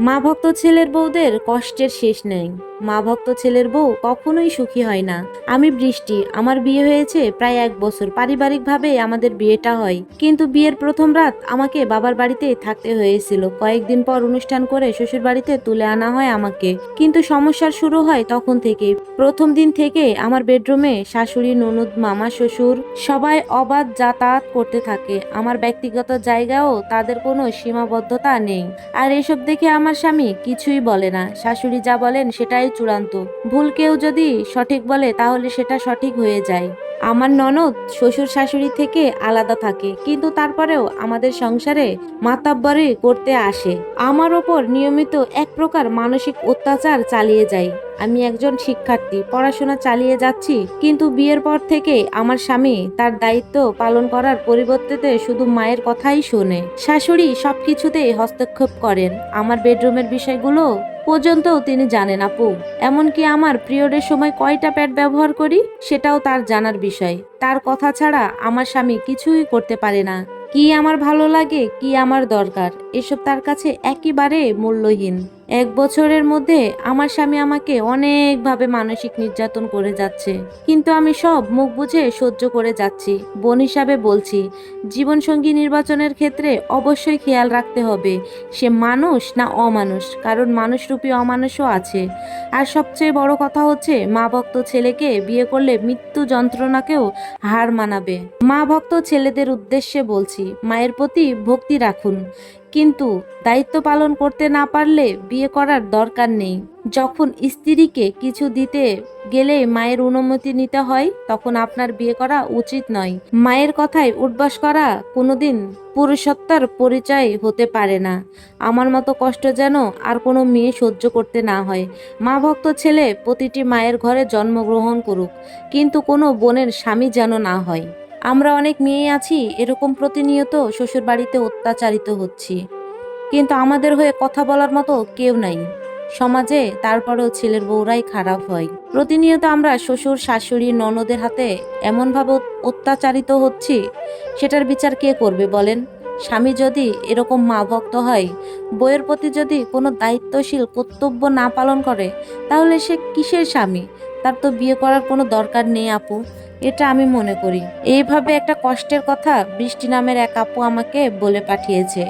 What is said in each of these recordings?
মা ভক্ত ছেলের বউদের কষ্টের শেষ নেই। মা ভক্ত ছেলের বউ কখনোই সুখী হয় না। আমি বৃষ্টি, আমার বিয়ে হয়েছে প্রায় এক বছর। পারিবারিকভাবে আমাদের বিয়েটা হয়। কিন্তু বিয়ের প্রথম রাত আমাকে বাবার বাড়িতে থাকতে হয়েছিল। কয়েকদিন পর অনুষ্ঠান করে শ্বশুর বাড়িতে তুলে আনা হয় আমাকে। কিন্তু সমস্যার শুরু হয় তখন থেকে প্রথম দিন থেকে আমার বেডরুমে শাশুড়ি, ননদ, মামা, শ্বশুর সবাই অবাধ যাতায়াত করতে থাকে। আমার ব্যক্তিগত জায়গাও তাদের কোনো সীমাবদ্ধতা নেই। আর এসব দেখে আমার স্বামী কিছুই বলে না। শাশুড়ি যা বলেন সেটাই চূড়ান্ত। ভুল কেউ যদি সঠিক বলে, তাহলে সেটা সঠিক হয়ে যায়। আমার ননদ শ্বশুর শাশুড়ি থেকে আলাদা থাকে, কিন্তু তারপরেও আমাদের সংসারে মাতাব্বরি করতে আসে। আমার ওপর নিয়মিত এক প্রকার মানসিক অত্যাচার চালিয়ে যায়। আমি একজন শিক্ষার্থী, পড়াশোনা চালিয়ে যাচ্ছি, কিন্তু বিয়ের পর থেকে আমার স্বামী তার দায়িত্ব পালন করার পরিবর্তে শুধু মায়ের কথাই শোনে। শাশুড়ি সবকিছুতেই হস্তক্ষেপ করেন। আমার বেডরুমের বিষয়গুলো পর্যন্তও তিনি জানেন, আপু, এমনকি আমার প্রিয়ডের সময় কয়টা প্যাড ব্যবহার করি সেটাও তার জানার বিষয়। তার কথা ছাড়া আমার স্বামী কিছুই করতে পারে না। কি আমার ভালো লাগে, কি আমার দরকার, এসব তার কাছে একেবারে মূল্যহীন। এক বছরের মধ্যে আমার স্বামী আমাকে অনেকভাবে মানসিক নির্যাতন করে যাচ্ছে। কিন্তু আমি সব মুখ বুঝে সহ্য করে যাচ্ছি। বোন হিসাবে বলছি, জীবনসঙ্গী নির্বাচনের ক্ষেত্রে অবশ্যই খেয়াল রাখতে হবে, সে মানুষ না অমানুষ, কারণ মানুষরূপী অমানুষও আছে। আর সবচেয়ে বড় কথা হচ্ছে, মা ভক্ত ছেলেকে বিয়ে করলে মৃত্যু যন্ত্রণাকেও হার মানাবে। মা ভক্ত ছেলেদের উদ্দেশ্যে বলছি, মায়ের প্রতি ভক্তি রাখুন। কিন্তু দায়িত্ব পালন করতে না পারলে বিয়ে করার দরকার নেই। যখন স্ত্রীকে কিছু দিতে গেলে মায়ের অনুমতি নিতে হয়, তখন আপনার বিয়ে করা উচিত নয়। মায়ের কথায় উঠবাস করা কোনোদিন পুরুষত্বের পরিচয় হতে পারে না। আমার মতো কষ্ট যেন আর কোনো মেয়ে সহ্য করতে না হয়। মা ভক্ত ছেলে প্রতিটি মায়ের ঘরে জন্মগ্রহণ করুক, কিন্তু কোনো বোনের স্বামী যেন না হয়। আমরা অনেক মেয়ে আছি, এরকম প্রতিনিয়ত শ্বশুর বাড়িতে অত্যাচারিত হচ্ছি। কিন্তু আমাদের হয়ে কথা বলার মতো কেউ নাই। সমাজে তারপরেও ছেলের বউরাই খারাপ হয়। প্রতিনিয়ত আমরা শ্বশুর, শাশুড়ি, ননদের হাতে এমনভাবে অত্যাচারিত হচ্ছি, সেটার বিচার কে করবে বলেন? স্বামী যদি এরকম মা ভক্ত হয় বইয়ের প্রতি যদি কোনো দায়িত্বশীল কর্তব্য না পালন করে, তাহলে সে কিসের স্বামী? তার তো বিয়ে করার কোনো দরকার নেই আপু। এটা আমি মনে করি। এইভাবে একটা কষ্টের কথা বৃষ্টি নামের এক আপু আমাকে বলে পাঠিয়েছে,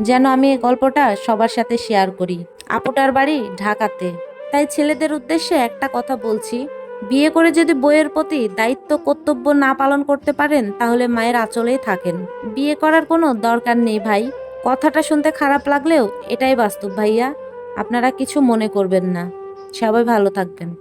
যেন আমি এই গল্পটা সবার সাথে শেয়ার করি। আপুটার বাড়ি ঢাকাতে। তাই ছেলেদের উদ্দেশ্যে একটা কথা বলছি, বিয়ে করে যদি বইয়ের প্রতি দায়িত্ব, কর্তব্য না পালন করতে পারেন, তাহলে মায়ের আঁচলেই থাকেন। বিয়ে করার কোনো দরকার নেই ভাই। কথাটা শুনতে খারাপ লাগলেও এটাই বাস্তব ভাইয়া। আপনারা কিছু মনে করবেন না। সবাই ভালো থাকবেন।